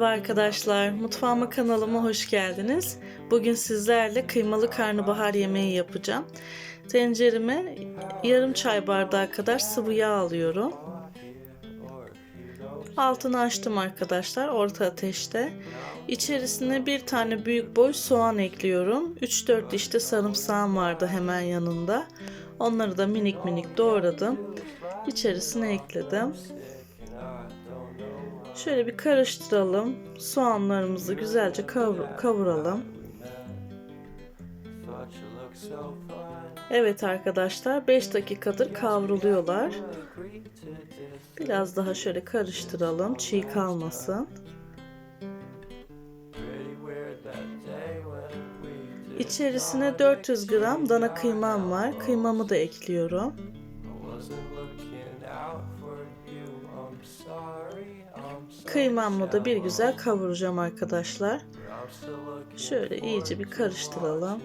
Merhaba arkadaşlar, mutfağıma kanalıma hoş geldiniz. Bugün sizlerle kıymalı karnabahar yemeği yapacağım. Tencereme yarım çay bardağı kadar sıvı yağ alıyorum. Altını açtım arkadaşlar, orta ateşte. İçerisine bir tane büyük boy soğan ekliyorum. 3-4 diş de sarımsağım vardı hemen yanında. Onları da minik minik doğradım. İçerisine ekledim. Şöyle bir karıştıralım. Soğanlarımızı güzelce kavur- kavuralım. Evet arkadaşlar 5 dakikadır kavruluyorlar. Biraz daha şöyle karıştıralım çiğ kalmasın. İçerisine 400 gram dana kıymam var. Kıymamı da ekliyorum. Kıymamla da bir güzel kavuracağım arkadaşlar. Şöyle iyice bir karıştıralım.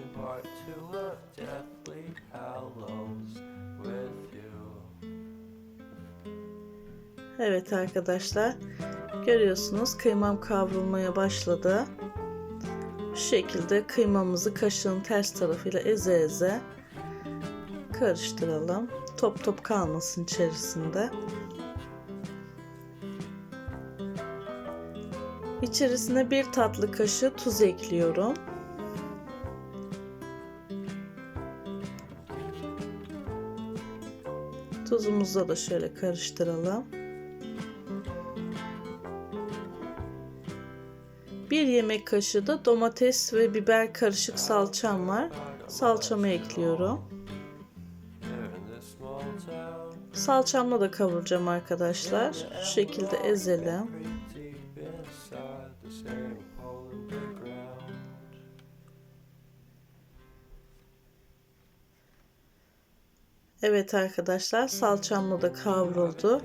Evet arkadaşlar. Görüyorsunuz kıymam kavrulmaya başladı. Bu şekilde kıymamızı kaşığın ters tarafıyla eze eze karıştıralım. Top top kalmasın içerisinde. İçerisine bir tatlı kaşığı tuz ekliyorum. Tuzumuzu da şöyle karıştıralım. Bir yemek kaşığı da domates ve biber karışık salçam var. Salçamı ekliyorum. Salçamla da kavuracağım arkadaşlar. Şu şekilde ezelim. Evet arkadaşlar salçamla da kavruldu.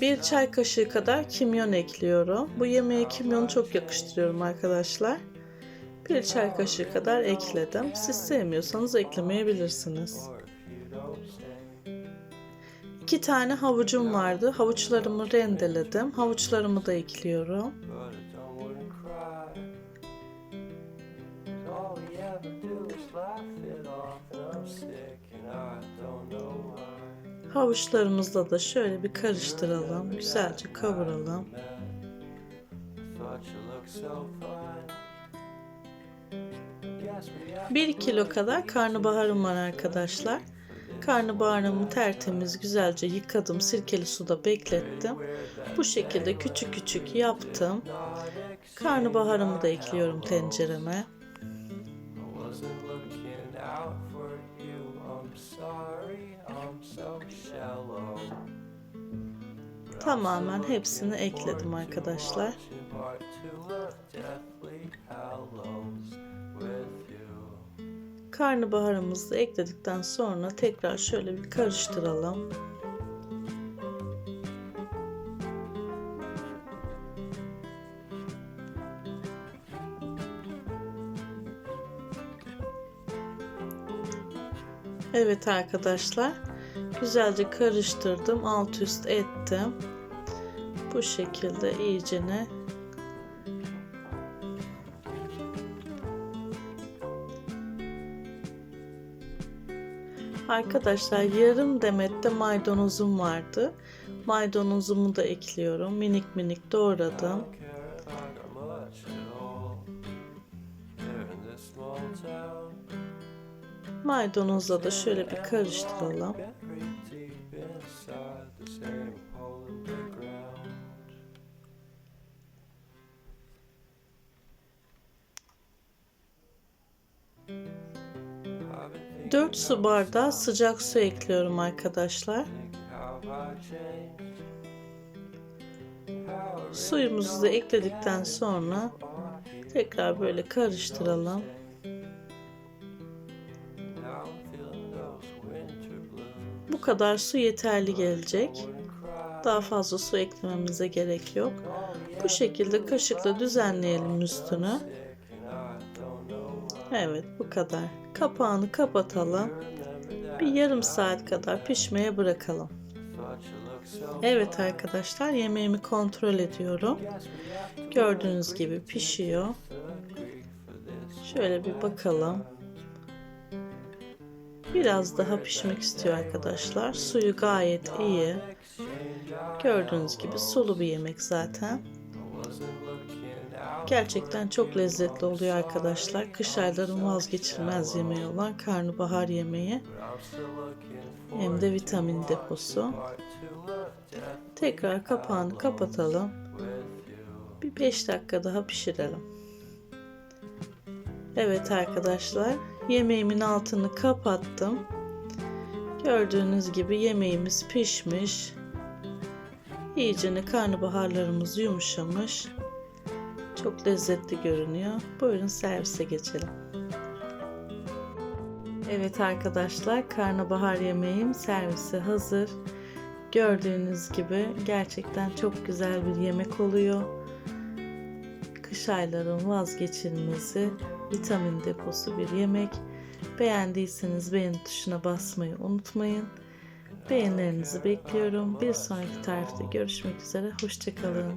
Bir çay kaşığı kadar kimyon ekliyorum. Bu yemeğe kimyonu çok yakıştırıyorum arkadaşlar. Bir çay kaşığı kadar ekledim. Siz sevmiyorsanız eklemeyebilirsiniz. İki tane havucum vardı. Havuçlarımı rendeledim. Havuçlarımı da ekliyorum. Havuçlarımızla da şöyle bir karıştıralım. Güzelce kavuralım. Bir kilo kadar karnabaharım var arkadaşlar. Karnabaharımı tertemiz güzelce yıkadım. Sirkeli suda beklettim. Bu şekilde küçük küçük yaptım. Karnabaharımı da ekliyorum tencereme. Tamamen hepsini ekledim arkadaşlar. Karnabaharımızı ekledikten sonra tekrar şöyle bir karıştıralım. Evet arkadaşlar güzelce karıştırdım alt üst ettim bu şekilde iyicene Arkadaşlar yarım demette maydanozum vardı. Maydanozumu da ekliyorum. Minik minik doğradım. Maydanozla da şöyle bir karıştıralım. Dört su bardağı sıcak su ekliyorum arkadaşlar. Suyumuzu da ekledikten sonra tekrar böyle karıştıralım. Bu kadar su yeterli gelecek. Daha fazla su eklememize gerek yok. Bu şekilde kaşıkla düzenleyelim üstünü. Evet bu kadar. Kapağını kapatalım. Bir yarım saat kadar pişmeye bırakalım. Evet arkadaşlar yemeğimi kontrol ediyorum. Gördüğünüz gibi pişiyor. Şöyle bir bakalım. Biraz daha pişmek istiyor arkadaşlar. Suyu gayet iyi. Gördüğünüz gibi sulu bir yemek zaten. Gerçekten çok lezzetli oluyor arkadaşlar. Kış ayların vazgeçilmez yemeği olan karnabahar yemeği. Hem de vitamin deposu. Tekrar kapağını kapatalım. Bir 5 dakika daha pişirelim. Evet arkadaşlar, yemeğimin altını kapattım. Gördüğünüz gibi yemeğimiz pişmiş. İyicene karnabaharlarımız yumuşamış. Çok lezzetli görünüyor. Buyurun servise geçelim. Evet arkadaşlar, karnabahar yemeğim servise hazır. Gördüğünüz gibi gerçekten çok güzel bir yemek oluyor. Kış ayların vitamin deposu bir yemek. Beğendiyseniz beğeni tuşuna basmayı unutmayın. Beğenilerinizi bekliyorum. Bir sonraki tarifte görüşmek üzere. Hoşçakalın.